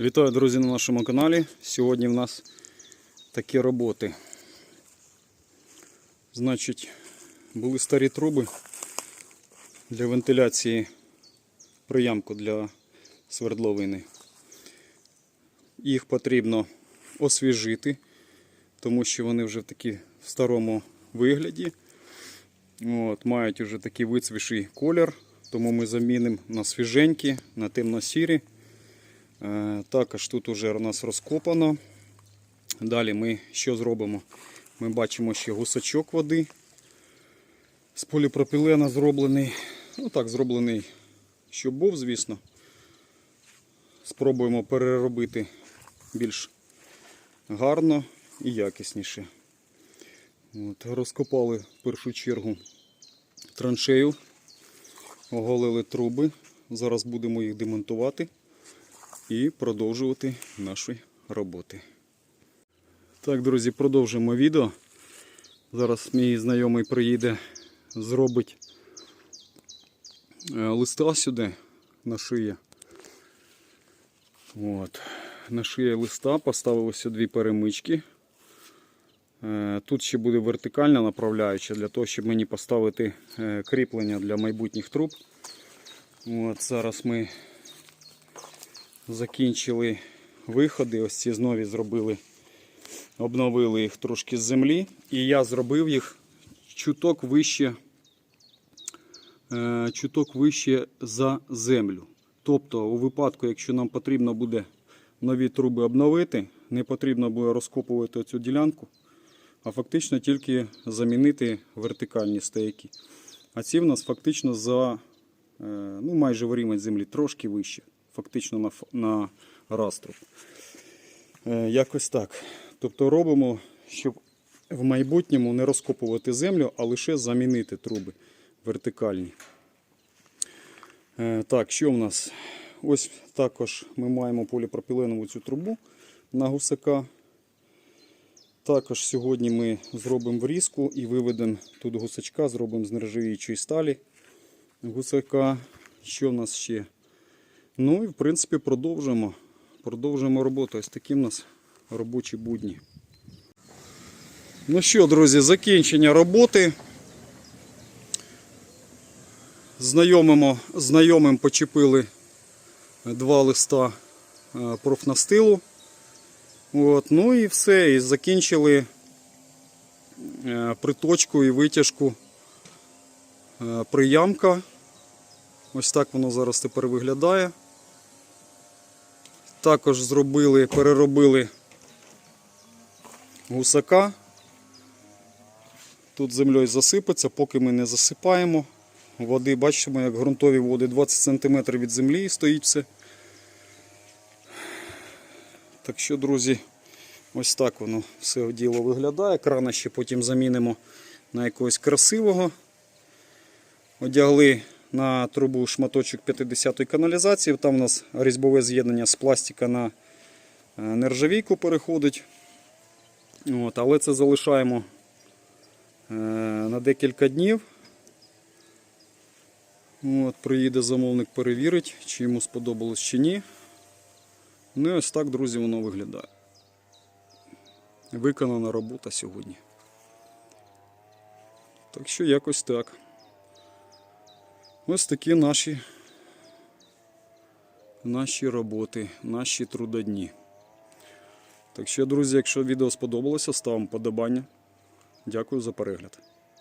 Вітаю, друзі, на нашому каналі. Сьогодні в нас такі роботи. Значить, були старі труби для вентиляції приямку для свердловини. Їх потрібно освіжити, тому що вони вже в такі в старому вигляді. От, мають вже такий вицвіший колір, тому ми замінимо на свіженькі, на темно-сірі. Е, Також тут уже у нас розкопано. Далі ми що зробимо? Ми бачимо ще гусачок води з поліпропілена зроблений. Ну так, зроблений, щоб був, звісно. Спробуємо переробити більш гарно і якісніше. От, розкопали в першу чергу траншею, оголили труби. Зараз будемо їх демонтувати і продовжувати наші роботи. Так, друзі, продовжуємо відео. Зараз мій знайомий приїде, зробить е, листа сюди на шиє. От. На шиє листа поставили сюди дві перемички. Е, Тут ще буде вертикальна направляюча для того, щоб мені поставити е, кріплення для майбутніх труб. От, Зараз ми закінчили виходи. Ось ці знову зробили, обновили їх трошки з землі. І я зробив їх чуток вище, е, чуток вище за землю. Тобто, у випадку, якщо нам потрібно буде нові труби обновити, не потрібно буде розкопувати цю ділянку, а фактично тільки замінити вертикальні стояки. А ці в нас фактично за е, ну, майже в рівень землі, трошки вище, фактично на, на раструб. Е, Якось так. Тобто робимо, щоб в майбутньому не розкопувати землю, а лише замінити труби вертикальні. Е, Так, що в нас? Ось також ми маємо поліпропіленову цю трубу на гусака. Також сьогодні ми зробимо врізку і виведемо тут гусачка, зробимо з нержавіючої сталі гусака. Що в нас ще? Ну і в принципі продовжимо. Продовжуємо роботу. Ось такі в нас робочі будні. Ну що, друзі, закінчення роботи. Знайомимо, знайомим почепили два листа е, профнастилу. От, ну і все. І закінчили е, приточку і витяжку е, приямка. Ось так воно зараз тепер виглядає. Також зробили, переробили гусака. Тут землею засипеться, поки ми не засипаємо. Води, бачимо, як ґрунтові води 20 см від землі стоїть все. Так що, друзі, ось так воно все діло виглядає. Крана ще потім замінимо на якогось красивого. Одягли на трубу шматочок 50-ї каналізації. Там у нас різьбове з'єднання з пластика на е, нержавійку переходить. От, але це залишаємо е, на декілька днів. От, приїде замовник перевірить, чи йому сподобалось чи ні. Ну і ось так, друзі, воно виглядає. Виконана робота сьогодні. Так що якось так. Ось такі наші, наші роботи, наші трудодні. Так що, друзі, якщо відео сподобалося, ставимо подобання. Дякую за перегляд.